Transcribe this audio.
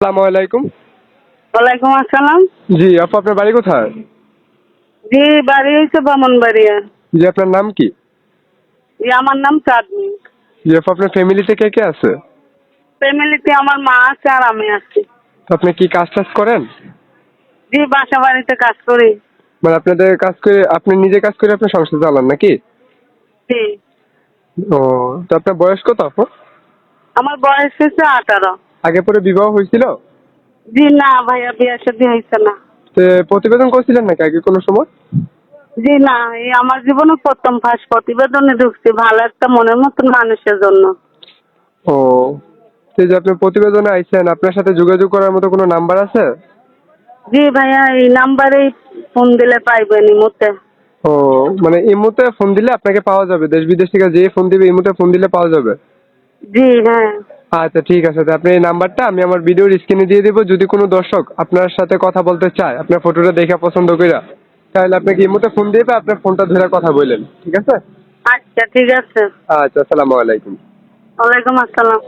আসসালামু আলাইকুম। ওয়ালাইকুম আসসালাম। জি আপু আপনার বাড়ি কোথায়? জি বাড়ি হয়েছে বামনবাড়িয়া। জি আপনার নাম কি? জি আমার নাম চাঁদনি। জি আপু আপনার ফ্যামিলিতে কে কে আছে? ফ্যামিলিতে আমার মা আছে আর আমি আছি। তো আপনি কি কাজ টাজ করেন? জি বাসা বাড়িতে কাজ করি। মানে আপনাদের কাজ করে আপনি নিজে কাজ করে আপনার সংসার চালান নাকি? জি। ও তো আপনার বয়স কত আপু? আমার বয়স হয়েছে আঠারো। আগে পরে বিবাহ হয়েছিল? জি না ভাইয়া বিয়ে শাদী হয়েছে না। তো প্রতিবেদন করছিলেন নাকি আগে কোনো সময়? জি না এই আমার জীবনে প্রথম ফার্স্ট প্রতিবেদনে ঢুকছি ভালো একটা মনের মতন মানুষের জন্য। ও তো যে আপনি প্রতিবেদনে আইছেন আপনার সাথে যোগাযোগ করার মতো কোনো নাম্বার আছে? জি ভাইয়া এই নাম্বারেই ফোন দিলে পাইবেন এই মুহূর্তে। ও মানে এই মুহূর্তে ফোন দিলে আপনাকে পাওয়া যাবে দেশ বিদেশ থেকে যে ফোন দিবে এই মুহূর্তে ফোন দিলে পাওয়া যাবে? জি হ্যাঁ। আচ্ছা ঠিক আছে। তো আপনি এই নাম্বারটা আমি আমার ভিডিওর স্ক্রিনে দিয়ে দেবো। যদি কোনো দর্শক আপনার সাথে কথা বলতে চায় আপনার ফটোটা দেখে পছন্দ কইরা তাহলে আপনাকে এই মুহূর্তে ফোন দিবে আপনার ফোনটা ধরে কথা বললেন? ঠিক আছে? আচ্ছা ঠিক আছে। আচ্ছা আসসালামু আলাইকুম। ওয়ালাইকুম আসসালাম।